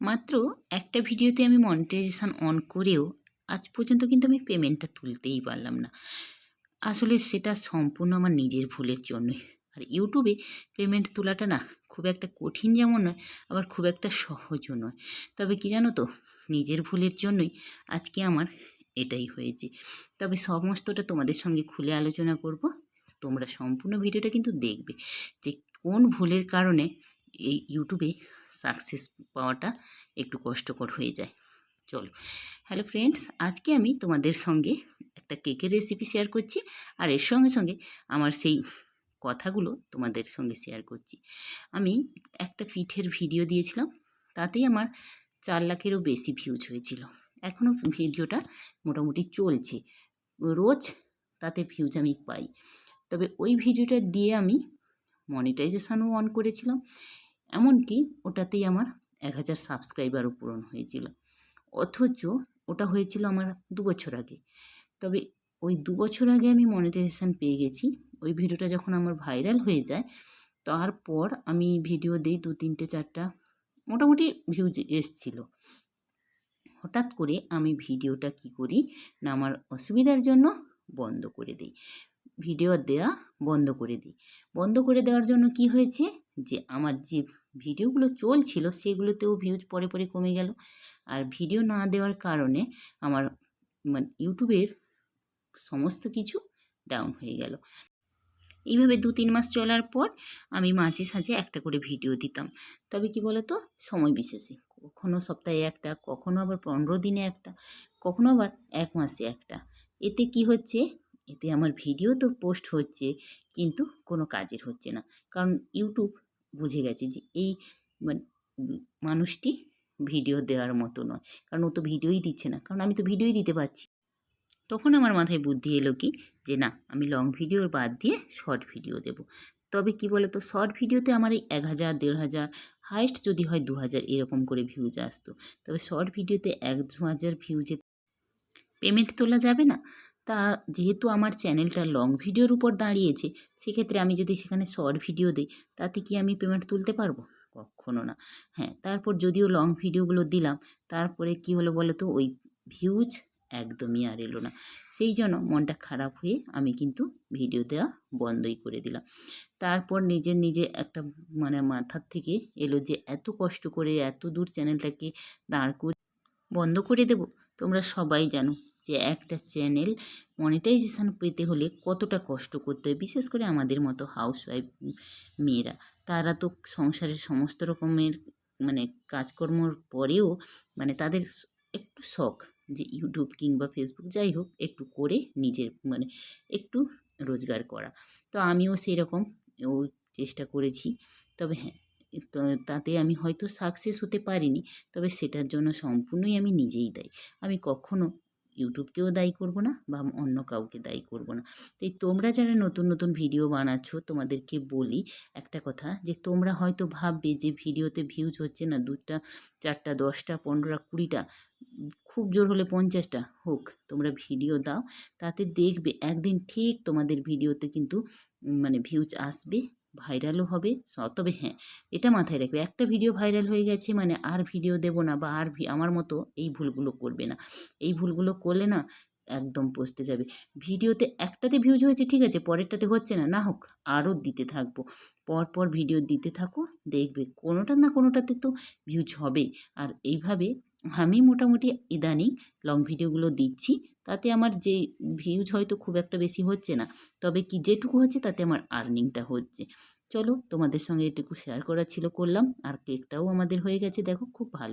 মাত্র একটা ভিডিওতে আমি মনিটাইজেশান অন করেও আজ পর্যন্ত কিন্তু আমি পেমেন্টটা তুলতেই পারলাম না। আসলে সেটা সম্পূর্ণ আমার নিজের ভুলের জন্যই। আর ইউটিউবে পেমেন্ট তোলাটা না খুব একটা কঠিন যেমন নয়, আবার খুব একটা সহজও নয়। তবে কি জানো তো, নিজের ভুলের জন্যই আজকে আমার এটাই হয়েছে। তবে সমস্তটা তোমাদের সঙ্গে খুলে আলোচনা করব। তোমরা সম্পূর্ণ ভিডিওটা কিন্তু দেখবে যে কোন ভুলের কারণে এই ইউটিউবে সাকসেস পাওয়াটা একটু কষ্টকর হয়ে যায়। চলো। হ্যালো ফ্রেন্ডস আজকে আমি তোমাদের সঙ্গে একটা কেকের রেসিপি শেয়ার করছি আর এর সঙ্গে সঙ্গে আমার সেই কথাগুলো তোমাদের সঙ্গে শেয়ার করছি। আমি একটা পিঠের ভিডিও দিয়েছিলাম, তাতেই আমার চার লাখেরও বেশি ভিউজ হয়েছিল। এখনও ভিডিওটা মোটামুটি চলছে। রোজ তাতে ভিউজ আমি পাই। তবে ওই ভিডিওটা দিয়ে আমি মনিটাইজেশানও অন করেছিলাম। এমনকি ওটাতেই আমার এক হাজার সাবস্ক্রাইবারও পূরণ হয়েছিল। অথচ ওটা হয়েছিল আমার দু বছর আগে। তবে ওই দু বছর আগে আমি মনিটাইজেশান পেয়ে গেছি। ওই ভিডিওটা যখন আমার ভাইরাল হয়ে যায়, তারপর আমি ভিডিও দিই দু, তিনটে, চারটা, মোটামুটি ভিউজ এসছিল। হঠাৎ করে আমি ভিডিওটা কি করি? না, আমার অসুবিধার জন্য বন্ধ করে দিই। ভিডিও দেওয়া বন্ধ করে দিই। বন্ধ করে দেওয়ার জন্য কি হয়েছে? যে আমার যে ভিডিওগুলো চলছিল সেগুলোতেও ভিউজ পরে পরে কমে গেল। আর ভিডিও না দেওয়ার কারণে আমার মানে ইউটিউবের সমস্ত কিছু ডাউন হয়ে গেল। এইভাবে দু তিন মাস চলার পর আমি মাঝে সাঝে একটা করে ভিডিও দিতাম। তবে কি বলতো? সময় বিশেষে। কখনো সপ্তাহে একটা, কখনো আবার পনেরো দিনে একটা, কখনো আবার এক মাসে একটা। এতে কি হচ্ছে? এতে আমার ভিডিও তো পোস্ট হচ্ছে, কিন্তু কোনো কাজের হচ্ছে না। কারণ ইউটিউব বুঝে গেছে যে এই মানে মানুষটি ভিডিও দেওয়ার মতো নয়। কারণ ও তো ভিডিওই দিচ্ছে না। কারণ আমি তো ভিডিওই দিতে পারছি। তখন আমার মাথায় বুদ্ধি এলো কি? যে না, আমি লং ভিডিওর বাদ দিয়ে শর্ট ভিডিও দেব। তবে কি বলো তো শর্ট ভিডিওতে আমার এই এক হাজার, দেড় হাজার হাইস্ট যদি হয় দু হাজার এরকম করে ভিউজ আসতো। তবে শর্ট ভিডিওতে এক, দু হাজার ভিউজে পেমেন্ট তোলা যাবে না? তা যেহেতু আমার চ্যানেলটা লং ভিডিওর উপর দাঁড়িয়েছে, সেক্ষেত্রে আমি যদি সেখানে শর্ট ভিডিও দিই, তাতে কি আমি পেমেন্ট তুলতে পারব? কখনো না। হ্যাঁ তারপর যদিও লং ভিডিওগুলো দিলাম, তারপরে কি হলো বলো তো ওই ভিউজ একদমই আর এলো না। সেই জন্য মনটা খারাপ হয়ে আমি কিন্তু ভিডিও দেওয়া বন্ধই করে দিলাম। তারপর নিজের নিজে একটা মানে মাথার থেকে এলো যে এত কষ্ট করে এত দূর চ্যানেলটাকে দাঁড় করে বন্ধ করে দেব? তোমরা সবাই জানো। যে একটা চ্যানেল মনিটাইজেশান পেতে হলে কতটা কষ্ট করতে হয়? বিশেষ করে আমাদের মতো হাউসওয়াইফ মেয়েরা। তারা তো সংসারের সমস্ত রকমের মানে কাজকর্মর পরেও মানে তাদের একটু শখ যে ইউটিউব কিংবা ফেসবুক যাই হোক, একটু করে নিজের মানে একটু রোজগার করা। তো আমিও সেই রকম ও চেষ্টা করেছি। তবে হ্যাঁ তাতে আমি হয়তো সাকসেস হতে পারিনি, তবে সেটার জন্য সম্পূর্ণই আমি নিজেই দায়ী। আমি কখনো ইউটিউবকেও দায়ী করব না বা অন্য কাউকে দায়ী করব না। তো এই তোমরা যারা নতুন নতুন ভিডিও বানাচ্ছ, তোমাদেরকে বলি একটা কথা যে তোমরা হয়তো ভাববে যে ভিডিওতে ভিউজ হচ্ছে না দুটা চারটা, দশটা, পনেরোটা, কুড়িটা, খুব জোর হলে পঞ্চাশটা হোক, তোমরা ভিডিও দাও, তাতে দেখবে একদিন ঠিক তোমাদের ভিডিওতে কিন্তু মানে ভিউজ আসবে। ভাইরালও হবে। তবে হ্যাঁ এটা মাথায় রাখবে। একটা ভিডিও ভাইরাল হয়ে গেছে মানে আর ভিডিও দেব না বা আর আমার মতো এই ভুলগুলো করবে না। এই ভুলগুলো করলে না একদম পচতে যাবে। ভিডিওতে একটাতে ভিউজ হয়েছে, ঠিক আছে, পরেরটাতে হচ্ছে না। না হোক, আরও দিতে থাকব। পর পর ভিডিও দিতে থাকো, দেখবে কোনোটা না কোনোটাতে তো ভিউজ হবেই। আর এইভাবে আমি মোটামুটি ইদানিং লং ভিডিওগুলো দিচ্ছি, তাতে আমার যে ভিউজ হয়তো খুব একটা বেশি হচ্ছে না, তবে কি যেটুকু হচ্ছে তাতে আমার আর্নিংটা হচ্ছে। চলো তোমাদের সঙ্গে এটুকু শেয়ার করা ছিল করলাম, আর কেকটাও আমাদের হয়ে গেছে, দেখো, খুব ভালো।